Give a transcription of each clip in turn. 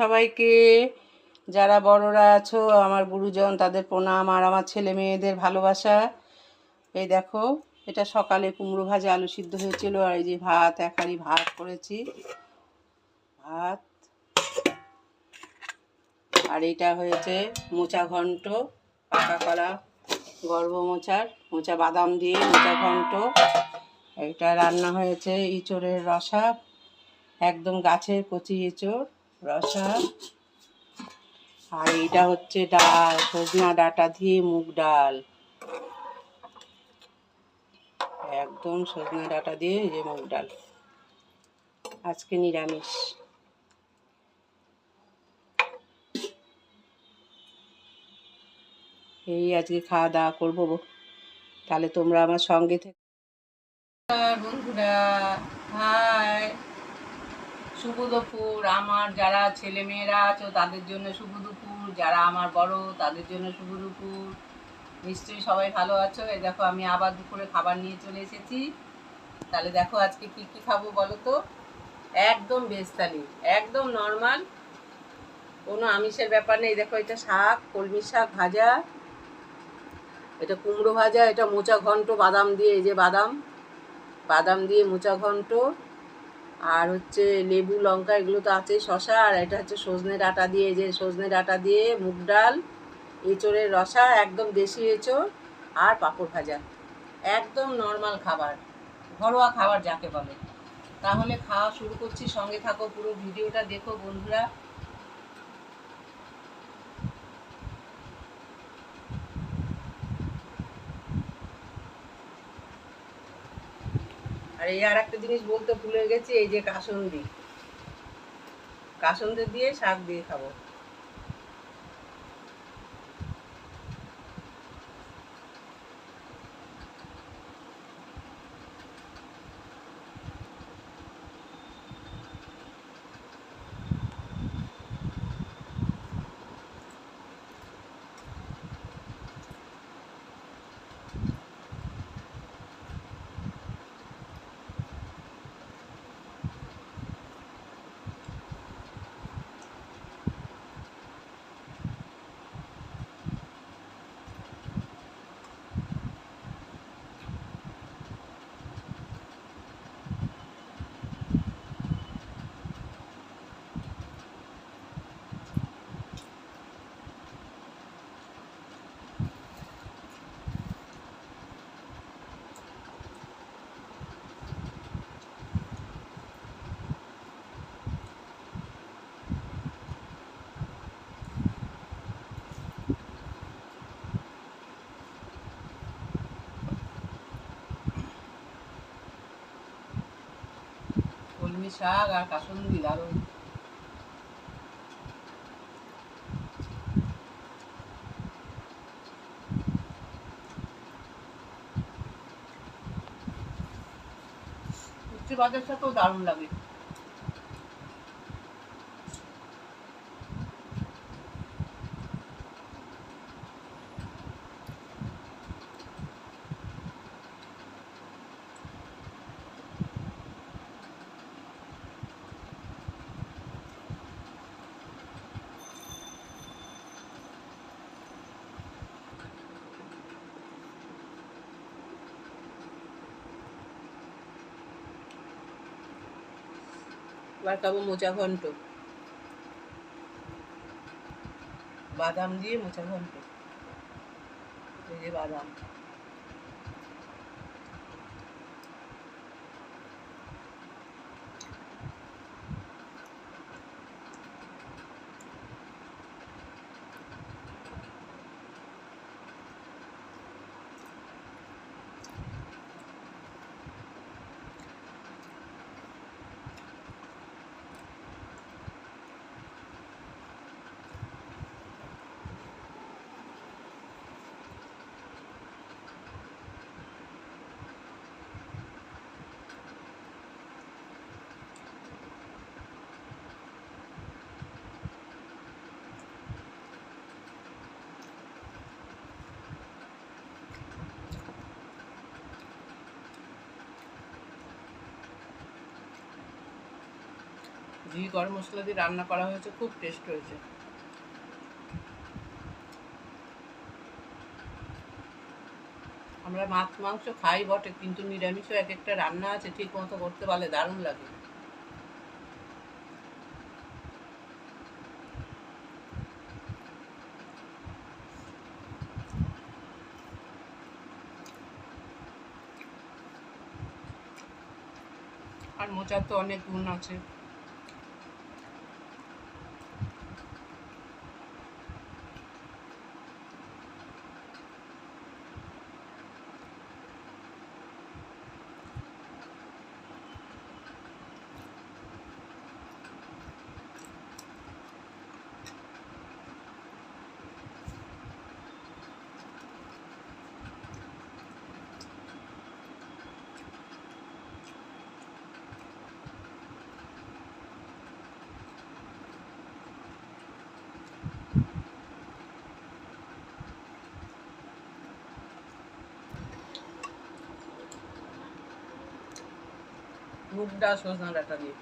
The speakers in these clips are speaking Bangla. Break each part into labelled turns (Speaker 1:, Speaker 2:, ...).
Speaker 1: সবাইকে, যারা বড়রা আছো, আমার গুরুজন, তাদের প্রণাম আর আমার ছেলে মেয়েদের ভালোবাসা। এই দেখো, এটা সকালে কুমড়ো ভাজা আলু সিদ্ধ হয়েছিল আর এই যে ভাত এক হাঁড়ি ভাত করেছি। ভাত। আর এটা হয়েছে মোচা ঘন্ট, পাকা কলা, গর্ভ মোচার, মোচা বাদাম দিয়ে মোচা ঘন্ট। এটা রান্না হয়েছে ইঁচড়ের রসা, একদম গাছের কচি এঁচড় রসা। আর এইটা হচ্ছে ডাল, সজনা ডাটা দিয়ে মুগ ডাল। একদম সজনা ডাটা দিয়ে যে মুগ ডাল। আজকে নিরামিষ। এই আজকে খাওয়া দাওয়া করব তাহলে তোমরা আমার সঙ্গে থেকে বন্ধুরা শুভ দুপুর আমার যারা ছেলে মেয়েরা আছো তাদের জন্য শুভ দুপুর যারা আমার বড় তাদের জন্য শুভ দুপুর নিশ্চয়ই সবাই ভালো আছো? এই দেখো, আমি আবার দুপুরে খাবার নিয়ে চলে এসেছি। তাহলে দেখো আজকে কি কি খাব বলো তো? একদম বেস্তালি একদম নর্মাল কোনো আমিষের ব্যাপার নেই। দেখো, এটা শাক, কলমি শাক ভাজা, এটা কুমড়ো ভাজা, এটা মোচা ঘন্ট বাদাম দিয়ে, এই যে বাদাম। বাদাম দিয়ে মোচা ঘন্ট। আর হচ্ছে লেবু, লঙ্কা, এগুলো তো আছে শশা আর এটা হচ্ছে সজনে ডাটা দিয়ে যে সজনে ডাটা দিয়ে মুগ ডাল, এঁচড়ের রসা, একদম দেশি এঁচড় আর পাঁপড় ভাজা। একদম নর্মাল খাবার, ঘরোয়া খাবার যাকে বলে। তাহলে খাওয়া শুরু করছি, সঙ্গে থাকো পুরো ভিডিওটা, দেখো বন্ধুরা। আর এই আর একটা জিনিস বলতে ভুলে গেছি, এই যে কাসন্দি। কাসন্দি দিয়ে শাক দিয়ে খাব। কলমি শাক আর কাসন্দি দারুণ উচ্চ বাজারটা সাথেও দারুণ লাগে। এবার খাব মোচা ঘন্ট। বাদাম দিয়ে মোচা ঘন্ট। এই যে বাদাম। ঘি, গরম মশলা দিয়ে রান্না করা হয়েছে, খুব টেস্ট হয়েছে। আমরা মাছ, মাংস খাই বটে, কিন্তু নিরামিষও এক একটা রান্না আছে, ঠিক মতো করতে পারলে দারুণ লাগে। আর মোচার তো অনেক গুণ আছে। মুগ ডাল সজনা ডাটা দিয়ে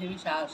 Speaker 1: হেভি শ্বাস।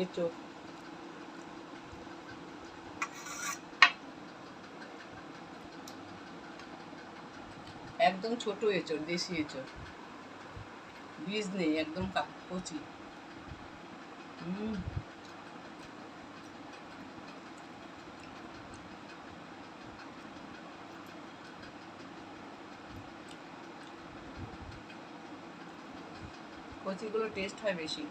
Speaker 1: এঁচোড় একদম ছোট এঁচোড় দেশি এঁচোড়। বীজ নেই একদম কচি। কচিগুলো টেস্ট হয় বেশি।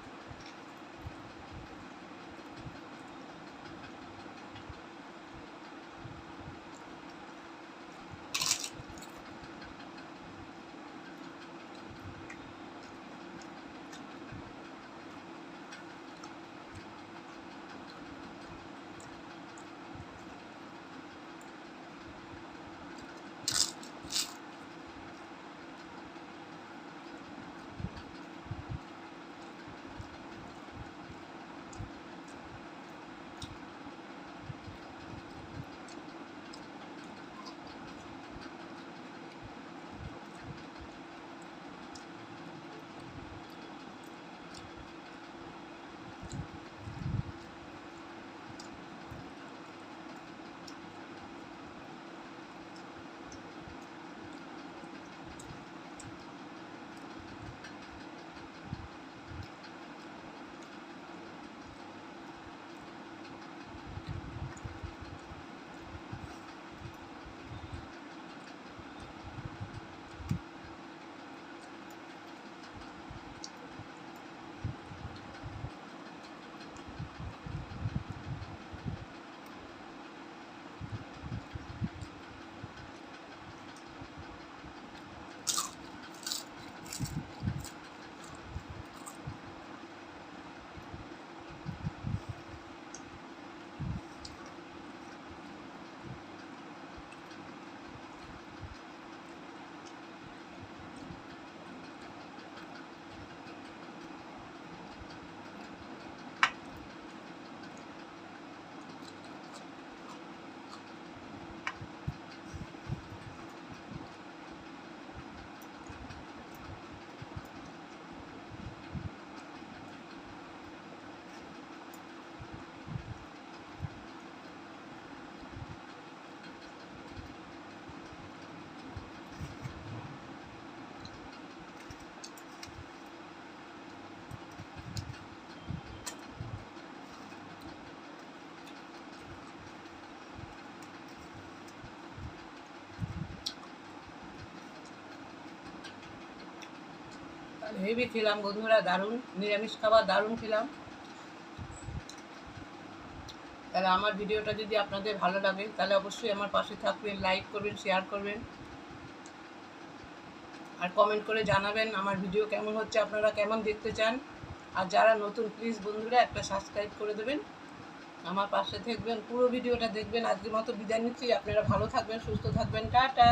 Speaker 1: হেভি খেলাম বন্ধুরা, দারুণ, নিরামিষ খাবার দারুণ খেলাম তাহলে আমার ভিডিওটা যদি আপনাদের ভালো লাগে, তাহলে অবশ্যই আমার পাশে থাকবেন, লাইক করবেন, শেয়ার করবেন। আর কমেন্ট করে জানাবেন আমার ভিডিও কেমন হচ্ছে, আপনারা কেমন দেখতে চান। আর যারা নতুন, প্লিজ বন্ধুরা, একটা সাবস্ক্রাইব করে দেবেন। আমার পাশে থাকবেন, পুরো ভিডিওটা দেখবেন। আজকের মতো বিদায় নিচ্ছি। আপনারা ভালো থাকবেন, সুস্থ থাকবেন। টাটা।